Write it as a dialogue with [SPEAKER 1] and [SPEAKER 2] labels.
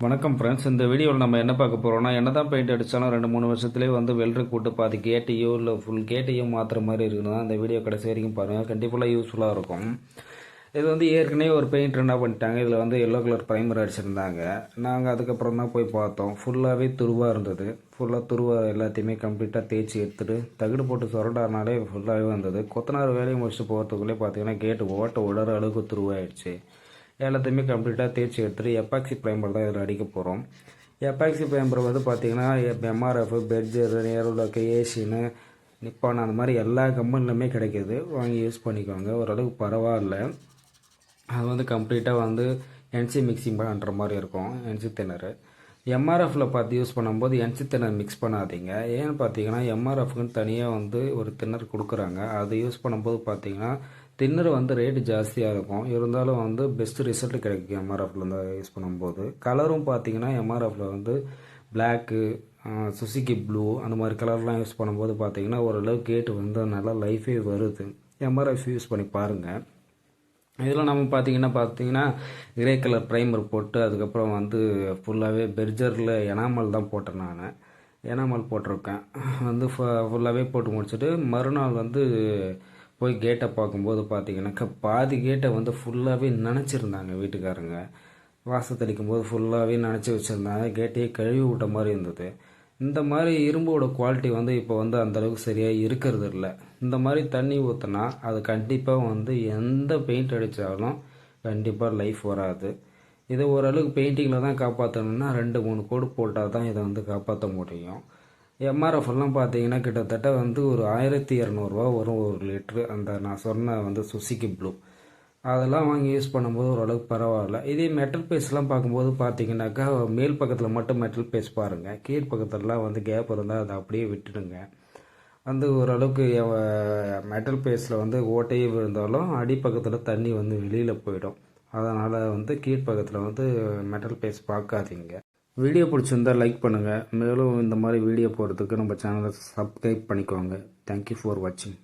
[SPEAKER 1] வணக்கம் ஃப்ரெண்ட்ஸ் இந்த வீடியோவில் நம்ம என்ன பார்க்க போகிறோம்னா என்ன தான் பெயிண்ட் அடித்தாலும் ரெண்டு மூணு வருஷத்துலேயே வந்து வெல்ட்ரு கூட்டு பாதி கேட்டையோ இல்லை ஃபுல் கேட்டையோ மாற்றுற மாதிரி இருக்குன்னா அந்த வீடியோ கடைசி வரைக்கும் பாருங்கள் கண்டிப்பாக யூஸ்ஃபுல்லாக இருக்கும். இது வந்து ஏற்கனவே ஒரு பெயிண்ட் என்ன பண்ணிட்டாங்க இதில் வந்து எல்லோ கலர் ப்ரைமர் அடிச்சிருந்தாங்க. நாங்கள் அதுக்கப்புறம் தான் போய் பார்த்தோம். ஃபுல்லாகவே துருவாக இருந்தது. ஃபுல்லாக துருவா எல்லாத்தையுமே கம்ப்ளீட்டாக தேய்ச்சி எடுத்துட்டு தகுடு போட்டு சுரண்டாருனாலே ஃபுல்லாகவே வந்தது. கொத்தனார் வேலையை முடிச்சுட்டு போகிறதுக்குள்ளே பார்த்தீங்கன்னா கேட்டு ஓட்ட உடற அளவுக்கு துருவாயிடுச்சு. எல்லாத்தையுமே கம்ப்ளீட்டாக தேய்ச்சி எடுத்துகிட்டு எப்பாக்சி ப்ரைமர் தான் இதில் அடிக்க போகிறோம் எப்பாக்சி ப்ரைமர் வந்து பார்த்திங்கன்னா எம்ஆர்எஃப் பெட்ஜர் நேரோலக்கு ஏசின்னு நிப்பான் அந்த மாதிரி எல்லா கம்பெனிலுமே கிடைக்கிது. வாங்கி யூஸ் பண்ணிக்கோங்க. ஓரளவுக்கு பரவாயில்ல. அது வந்து கம்ப்ளீட்டாக வந்து என்சி மிக்சிங் பண்ணுற மாதிரி இருக்கும். என்சி திணறு எம்ஆர்எஃப்பில் பார்த்து யூஸ் பண்ணும்போது என்சி திணர் மிக்ஸ் பண்ணாதீங்க. ஏன்னு பார்த்தீங்கன்னா எம்ஆர்எஃப்க்குன்னு தனியாக வந்து ஒரு திணறு கொடுக்குறாங்க. அது யூஸ் பண்ணும்போது பார்த்தீங்கன்னா தின்னர் வந்து ரேட்டு ஜாஸ்தியாக இருக்கும். இருந்தாலும் வந்து பெஸ்ட் ரிசல்ட் கிடைக்கும் எம்ஆர்எஃப்ல இருந்து யூஸ் பண்ணும்போது. கலரும் பார்த்தீங்கன்னா எம்ஆர்எஃப்பில் வந்து பிளாக்கு சுசுக்கி ப்ளூ அந்த மாதிரி கலர்லாம் யூஸ் பண்ணும்போது பார்த்தீங்கன்னா ஓரளவு கேட்டு வந்து நல்லா லைஃபே வருது. எம்ஆர்எஃப் யூஸ் பண்ணி பாருங்கள் இதில் நம்ம பார்த்தீங்கன்னா பார்த்தீங்கன்னா கிரே கலர் ப்ரைமர் போட்டு அதுக்கப்புறம் வந்து ஃபுல்லாகவே பெர்ஜரில் எனாமல் தான் போட்டேன் நான். எனாமல் போட்டிருக்கேன். வந்து ஃபுல்லாகவே போட்டு முடிச்சுட்டு மறுநாள் வந்து போய் கேட்டை பார்க்கும்போது பார்த்தீங்கன்னாக்கா பாதி கேட்டை வந்து ஃபுல்லாகவே நினச்சிருந்தாங்க வீட்டுக்காரங்க. வாசத்தடிக்கும் போது ஃபுல்லாகவே நினச்சி வச்சுருந்தாங்க. கேட்டையே கழுவி விட்ட மாதிரி இருந்தது. இந்த மாதிரி இரும்போட குவாலிட்டி வந்து இப்போ வந்து அந்தளவுக்கு சரியாக இருக்கிறது இல்லை. இந்த மாதிரி தண்ணி ஊற்றினா அது கண்டிப்பாக வந்து எந்த பெயிண்ட் அடித்தாலும் கண்டிப்பாக லைஃப் வராது. இதை ஓரளவுக்கு பெயிண்டிங்கில் தான் காப்பாற்றணுன்னா ரெண்டு மூணு கோடு போட்டால் தான் இதை வந்து காப்பாற்ற முடியும். எம்ஆர்எஃப் எல்லாம் பார்த்தீங்கன்னா கிட்டத்தட்ட வந்து ஒரு ஆயிரத்தி இரநூறுவா வரும் ஒரு லிட்ரு அந்த நான் சொன்ன வந்து சுசிக்கு ப்ளூ அதெல்லாம் வாங்கி யூஸ் பண்ணும்போது ஓரளவுக்கு பரவாயில்ல. இதே மெட்டல் பேஸ்லாம் பார்க்கும்போது பார்த்தீங்கன்னாக்கா மேல் பக்கத்தில் மட்டும் மெட்டல் பேஸ் பாருங்கள் கீழ் பக்கத்துலலாம் வந்து கேப் இருந்தால் அதை அப்படியே விட்டுடுங்க. வந்து ஓரளவுக்கு மெட்டல் பேஸில் வந்து ஓட்டையே விழுந்தாலும் அடிப்பக்கத்தில் தண்ணி வந்து வெளியில் போயிடும். அதனால் வந்து கீழ்ப்பக்கத்தில் வந்து மெட்டல் பேஸ் பார்க்காதீங்க. வீடியோ பிடிச்சிருந்தா லைக் பண்ணுங்கள் மேலும் இந்த மாதிரி வீடியோ போகிறதுக்கு நம்ம சேனலை சப்ஸ்கிரைப் பண்ணிக்கோங்க. தேங்க்யூ ஃபார் வாட்சிங்